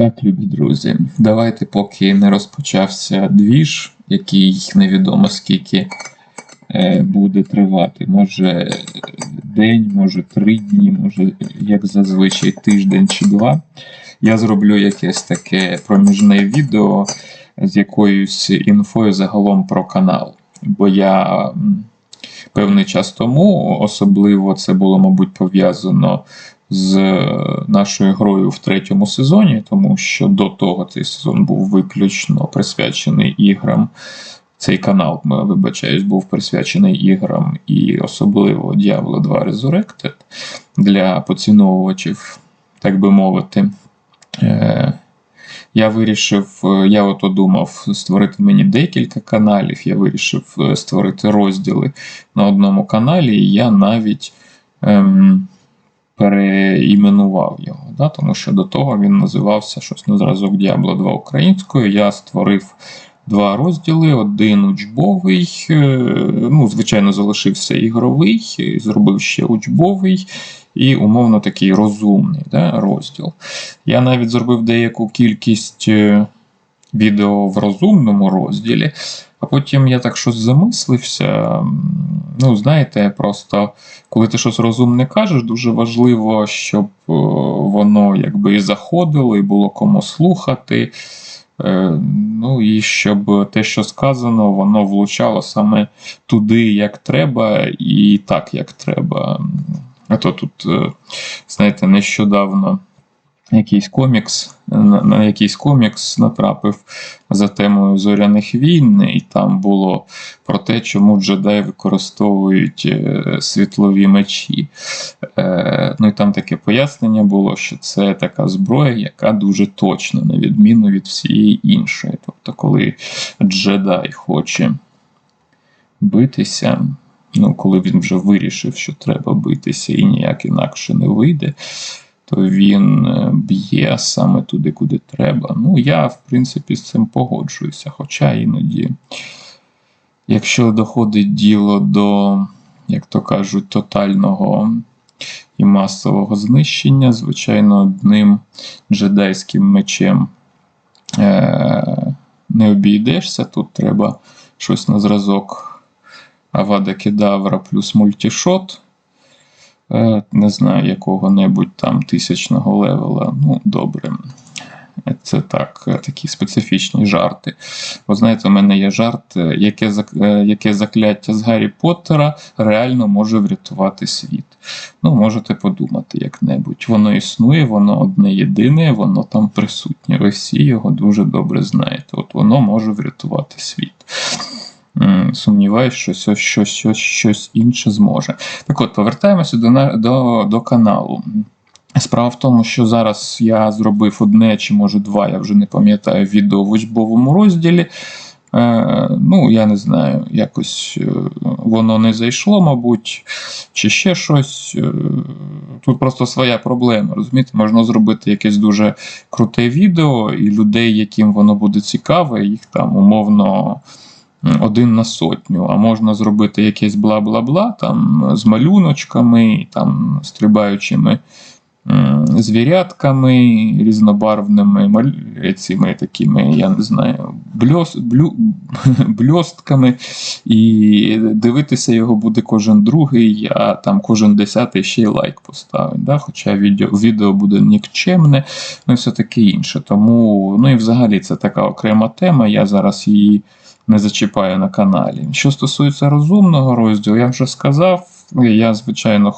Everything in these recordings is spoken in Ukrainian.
Так, любі друзі, давайте, поки не розпочався двіж, який невідомо скільки е, буде тривати. Може день, може три дні, може, як зазвичай, тиждень чи два. Я зроблю якесь таке проміжне відео з якоюсь інфою загалом про канал. Бо я певний час тому, особливо це було, мабуть, пов'язано з нашою грою в третьому сезоні, тому що до того цей сезон був виключно присвячений іграм. Цей канал, вибачаюсь, був присвячений іграм і особливо Diablo 2 Resurrected для поціновувачів, так би мовити. Е, я вирішив, е, я ото думав створити мені декілька каналів. Я вирішив е, створити розділи на одному каналі, і я навіть ем, переіменував його. Да? Тому що до того він називався щось на зразок Diablo 2 українською. Я створив два розділи: один учбовий, е, ну, звичайно, залишився ігровий, зробив ще учбовий. І умовно такий розумний да, розділ. Я навіть зробив деяку кількість е, відео в розумному розділі, а потім я так щось замислився. Ну, знаєте, просто коли ти щось розумне кажеш, дуже важливо, щоб е, воно якби і заходило, і було кому слухати. Е, Ну і щоб те, що сказано, воно влучало саме туди, як треба, і так, як треба. А то тут, е, знаєте, нещодавно якийсь комікс, на, на якийсь комікс натрапив за темою зоряних війн, і там було про те, чому джедаї використовують е, світлові мечі. Е, ну і там таке пояснення було, що це така зброя, яка дуже точна, на відміну від всієї іншої. Тобто, коли джедай хоче битися, ну, коли він вже вирішив, що треба битися і ніяк інакше не вийде, то він е, б'є саме туди, куди треба. Ну, я, в принципі, з цим погоджуюся. Хоча іноді, якщо доходить діло до, як то кажуть, тотального і масового знищення, звичайно, одним джедайським мечем е- не обійдешся. Тут треба щось на зразок Авада Кедавра плюс мультішот. Е, Не знаю, якого-небудь там тисячного левела. Ну, добре. Це так, е, такі специфічні жарти. Ви знаєте, у мене є жарт, е, яке, яке закляття з Гаррі Поттера реально може врятувати світ. Ну, можете подумати як-небудь. Воно існує, воно одне єдине, воно там присутнє. Ви всі його дуже добре знаєте. От воно може врятувати світ. М, Сумніваюсь, що щось, щось, щось, інше зможе. Так от, повертаємося до, до, до каналу. Справа в тому, що зараз я зробив одне чи може два, я вже не пам'ятаю, відео в учбовому розділі. Е, ну, я не знаю, якось е, воно не зайшло, мабуть, чи ще щось. Е, Тут просто своя проблема. Розумієте, можна зробити якесь дуже круте відео, і людей, яким воно буде цікаве, їх там умовно один на сотню. А можна зробити якесь бла-бла-бла там з малюночками, там стрибаючими звірятками різнобарвними, цими такими, я не знаю, бльос, блю, бльостками, і дивитися його буде кожен другий, а там кожен десятий ще й лайк поставить. Да? Хоча відео, відео буде нікчемне, ну і все таке інше. Тому, ну і взагалі це така окрема тема. Я зараз її не зачіпаю на каналі. Що стосується розумного розділу, я вже сказав. Я, звичайно,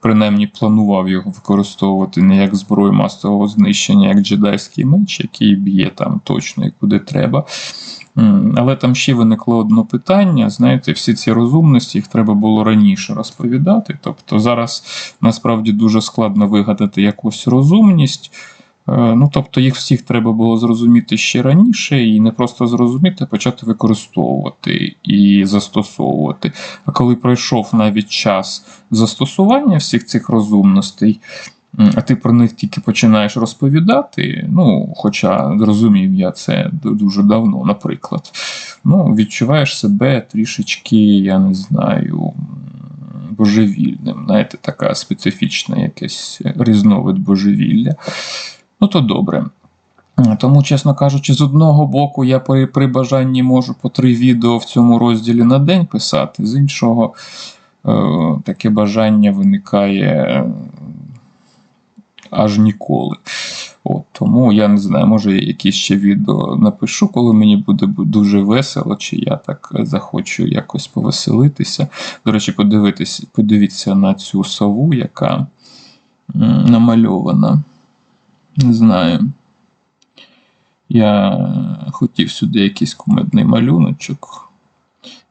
принаймні планував його використовувати не як зброю масового знищення, як джедайський меч, який б'є там точно і куди треба. Але там ще виникло одне питання. Знаєте, всі ці розумності їх треба було раніше розповідати. Тобто зараз насправді дуже складно вигадати якусь розумність. Е, Ну, тобто їх всіх треба було зрозуміти ще раніше, і не просто зрозуміти, а почати використовувати і застосовувати. А коли пройшов навіть час застосування всіх цих розумностей, а ти про них тільки починаєш розповідати, ну, хоча зрозумів я це дуже давно, наприклад, ну, відчуваєш себе трішечки, я не знаю. Божевільним, знаєте, така специфічна якась різновид божевілля. Ну, то добре. Е, Тому, чесно кажучи, з одного боку, я при, при бажанні можу по три відео в цьому розділі на день писати, з іншого е, таке бажання виникає е, аж ніколи. От, тому я не знаю, може я якісь ще відео напишу, коли мені буде дуже весело, чи я так захочу якось повеселитися. До речі, подивитись, подивіться на цю сову, яка намальована. Не знаю. Я хотів сюди якийсь кумедний малюночок.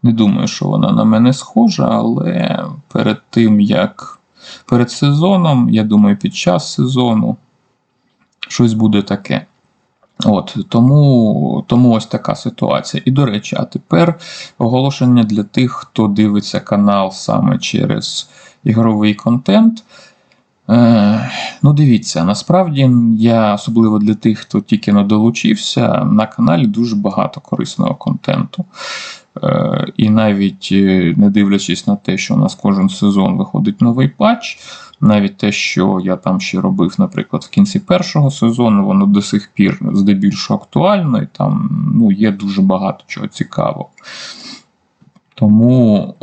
Не думаю, що вона на мене схожа, але перед тим, як перед сезоном, я думаю, під час сезону щось буде таке. От, тому, тому ось така ситуація. І до речі, а тепер оголошення для тих, хто дивиться канал саме через ігровий контент. Е, ну, дивіться, насправді я, особливо для тих, хто тільки не долучився, на каналі дуже багато корисного контенту. Е, і навіть е, не дивлячись на те, що у нас кожен сезон виходить новий патч, навіть те, що я там ще робив, наприклад, в кінці першого сезону, воно до сих пір здебільшого актуально, і там ну, є дуже багато чого цікавого. Тому,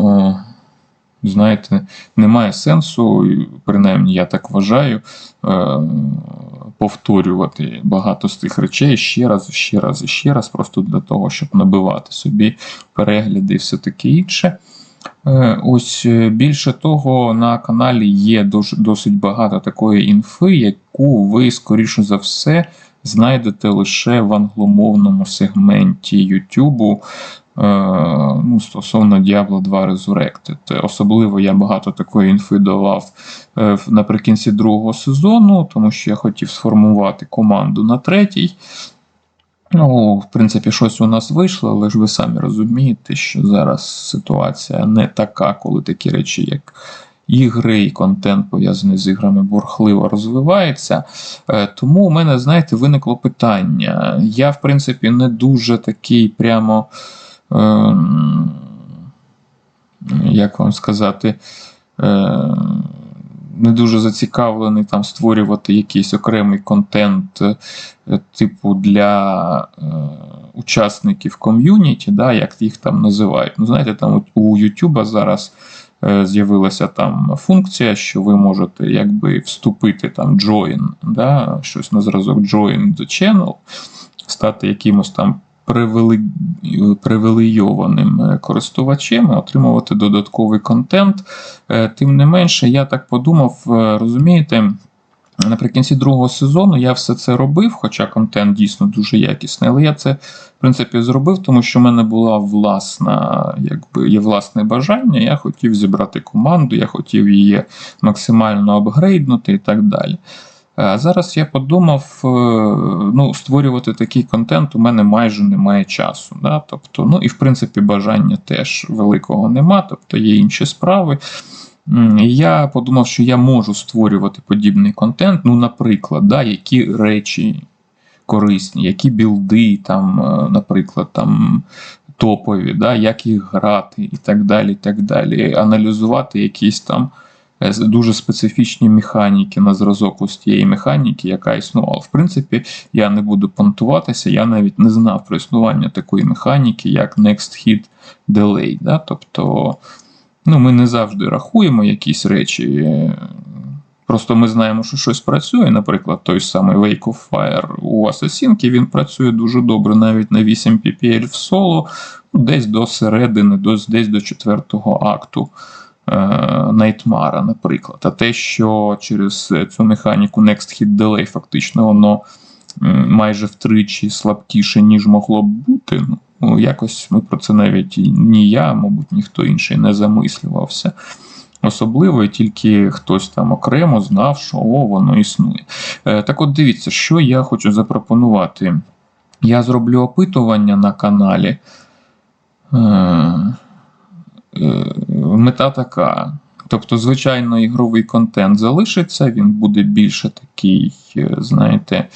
знаєте, немає сенсу, принаймні я так вважаю, е, повторювати багато з тих речей ще раз, ще раз і ще раз, просто для того, щоб набивати собі перегляди і все таке інше. Е, Ось е, більше того, на каналі є досить багато такої інфи, яку ви, скоріше за все, знайдете лише в англомовному сегменті е, ну, стосовно Diablo 2 Resurrected. Особливо я багато такої інфи давав е, наприкінці другого сезону, тому що я хотів сформувати команду на третій. Ну, в принципі, щось у нас вийшло, але ж ви самі розумієте, що зараз ситуація не така, коли такі речі, як ігри і контент пов'язаний з іграми, бурхливо розвивається. Е, Тому у мене, знаєте, виникло питання. Я, в принципі, не дуже такий прямо. Ем, Як вам сказати, е, не дуже зацікавлений там створювати якийсь окремий контент, е, типу для е, учасників ком'юніті, да, як їх там називають. Ну, знаєте, там у- YouTube зараз з'явилася там функція, що ви можете якби вступити там join, да, щось на зразок join the channel, стати якимось там. Привілейованим е, користувачем, отримувати додатковий контент. Е, Тим не менше, я так подумав, е, розумієте. Наприкінці другого сезону я все це робив, хоча контент дійсно дуже якісний, але я це в принципі зробив, тому що в мене була власна, якби є власне бажання. Я хотів зібрати команду, я хотів її максимально апгрейднути і так далі. А зараз я подумав, е, ну, створювати такий контент у мене майже немає часу. Да? Тобто, ну і в принципі бажання теж великого нема, тобто є інші справи. Я подумав, що я можу створювати подібний контент. Ну, наприклад, да, які речі корисні, які білди, там, е, наприклад, там, топові, да, як їх грати і так далі. і так далі. Аналізувати якісь там е, дуже специфічні механіки на зразок ось тієї механіки, яка існувала. В принципі, я не буду понтуватися, я навіть не знав про існування такої механіки, як Next Hit Delay. Да? Тобто, ну, ми не завжди рахуємо якісь речі. е, Просто ми знаємо, що щось працює. Наприклад, той самий Wake of Fire у Асасінки, він працює дуже добре навіть на 8 PPL в соло, десь до середини, десь, до четвертого акту е, Найтмара, наприклад. А те, що через цю механіку Next Hit Delay фактично воно майже втричі слабкіше, ніж могло б бути. Ну, якось ми про це навіть ні я, мабуть, ніхто інший не замислювався. Особливо і тільки хтось там окремо знав, що о, воно існує. Е, так от дивіться, що я хочу запропонувати. Я зроблю опитування на каналі. Е, мета така. Тобто, звичайно, ігровий контент залишиться, він буде більше такий, е, знаєте,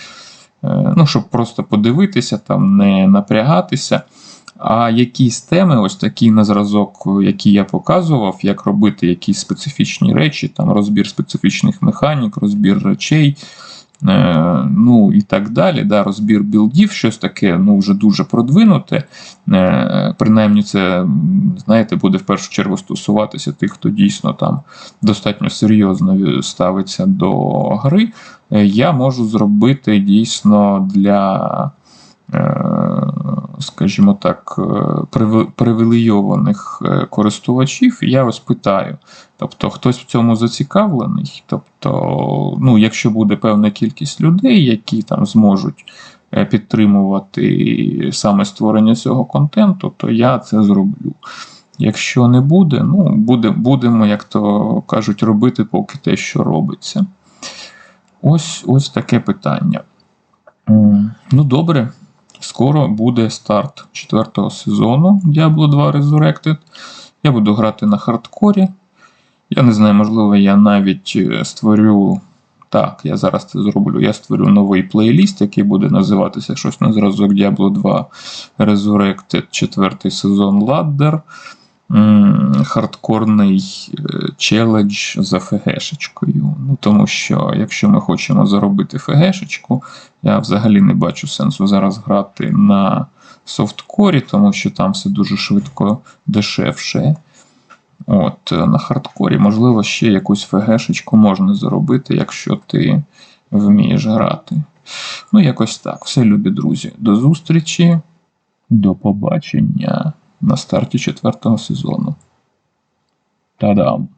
е, ну, щоб просто подивитися, там, не напрягатися. А якісь теми, ось такі на зразок, які я показував, як робити якісь специфічні речі, там розбір специфічних механік, розбір речей, ну і так далі. Да, Розбір білдів, щось таке ну, вже дуже продвинуте. Е, принаймні, це, знаєте, буде в першу чергу стосуватися тих, хто дійсно там достатньо серйозно ставиться до гри. Е, я можу зробити дійсно для. Скажімо так, е, привілейованих е, користувачів, я ось питаю. Тобто хтось в цьому зацікавлений. Тобто, ну, якщо буде певна кількість людей, які там зможуть е, підтримувати саме створення цього контенту, то я це зроблю. Якщо не буде, ну, буде, будемо, як то кажуть, робити поки те, що робиться. Ось, ось таке питання. Ну, добре. Скоро буде старт четвертого сезону Diablo 2 Resurrected. Я буду грати на хардкорі. Я не знаю, можливо, я навіть е, створю. Так, я зараз це зроблю. Я створю новий плейліст, який буде називатися щось на зразок Diablo 2 Resurrected, четвертий сезон Ladder. Хардкорний е, челендж за ФГшечкою. Ну, тому що, якщо ми хочемо заробити ФГшечку, я взагалі не бачу сенсу зараз грати на софткорі, тому що там все дуже швидко дешевше. От, е, на хардкорі, можливо, ще якусь ФГшечку можна заробити, якщо ти вмієш грати. Ну, якось так. Все, любі друзі. До зустрічі, до побачення на старті четвертого сезону. Та-дам!